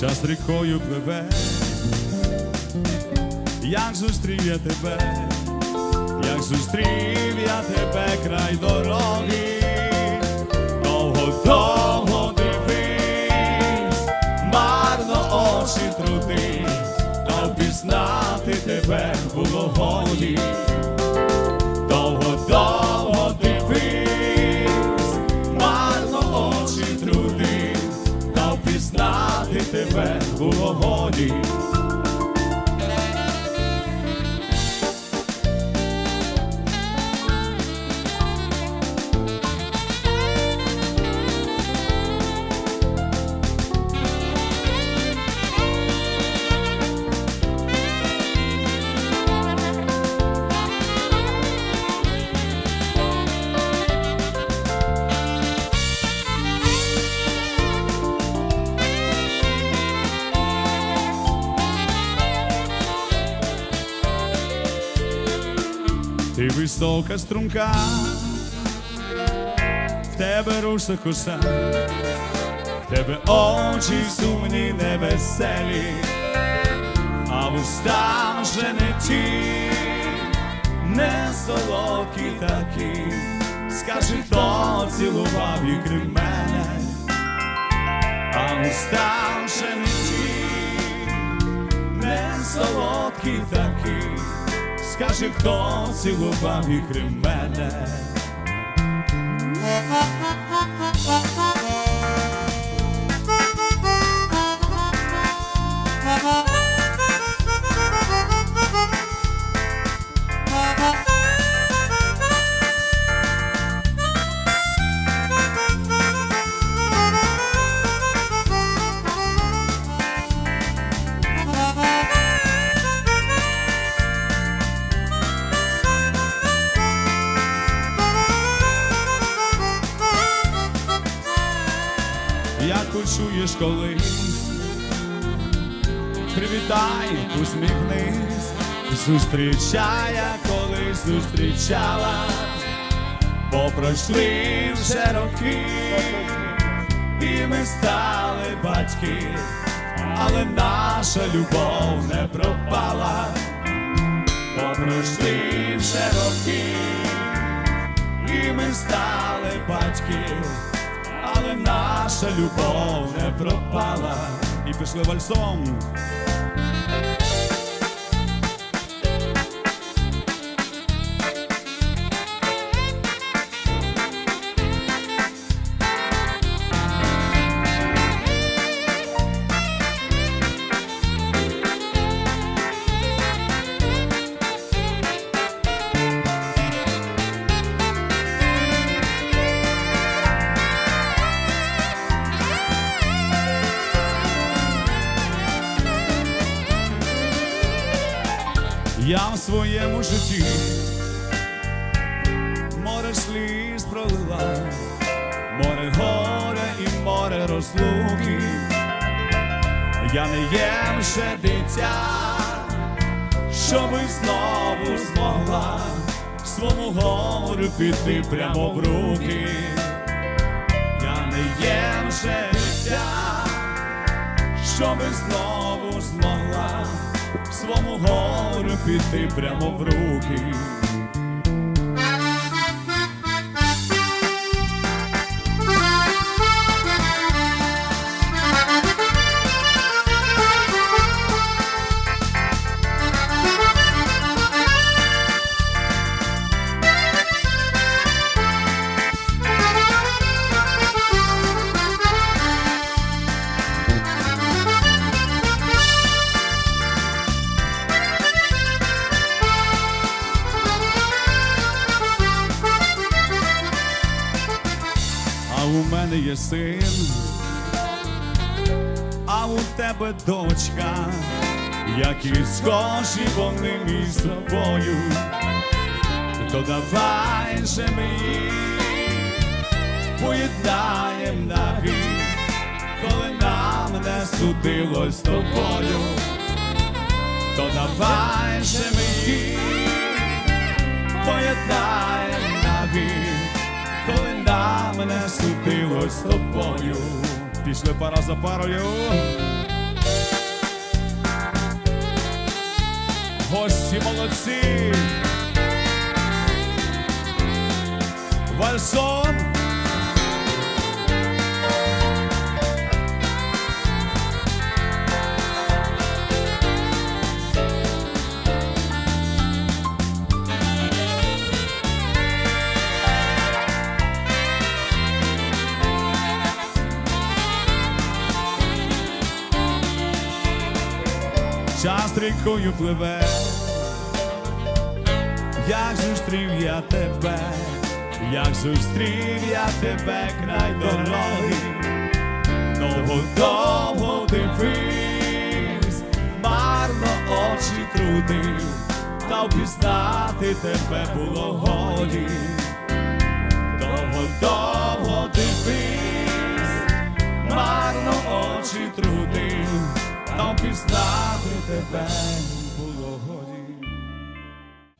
час рікою пливе, як зустрів я тебе, як зустрів я тебе край дороги, довго, довго дивись, марно очі труди, та впізнати тебе було годі. Тебе у годі. Ти висока струнка, в тебе руса коса, в тебе очі сумні невеселі, а вуста вже не ті, не солодкі такі. Скажи, хто цілував і крім мене, а вуста вже не ті, не солодкі такі. Скажи, хто цілував і крім мене. Почуєш колись, привітай, усміхнись, зустрічає, колись зустрічала, бо пройшли вже роки, і ми стали батьки, але наша любов не пропала, бо пройшли вже роки, і ми стали батьки але наша любов не пропала. І пішли вальсом. Я в своєму житті море сліз пролила, море горе і море розлуки. Я не є вже дитя, щоби знову змогла свому горю піти прямо в руки. Я не є вже дитя, щоби знову змогла свому горю піти прямо в руки. У мене є син, а у тебе дочка, які схожі вони між собою, то давай же ми поєднаєм навік, коли нам не судилось з тобою, то давай же ми поєднаєм навік, на мене судилось з тобою. Пішли пара за парою. Гості молодці. Вальсо. Час рікою пливе, як зустрів я тебе, як зустрів я тебе? Край дороги, довго довго дивись, марно очі трудив, та впізнати тебе було годі, довго довго дивись, марно очі трудив, та впізнати тебе.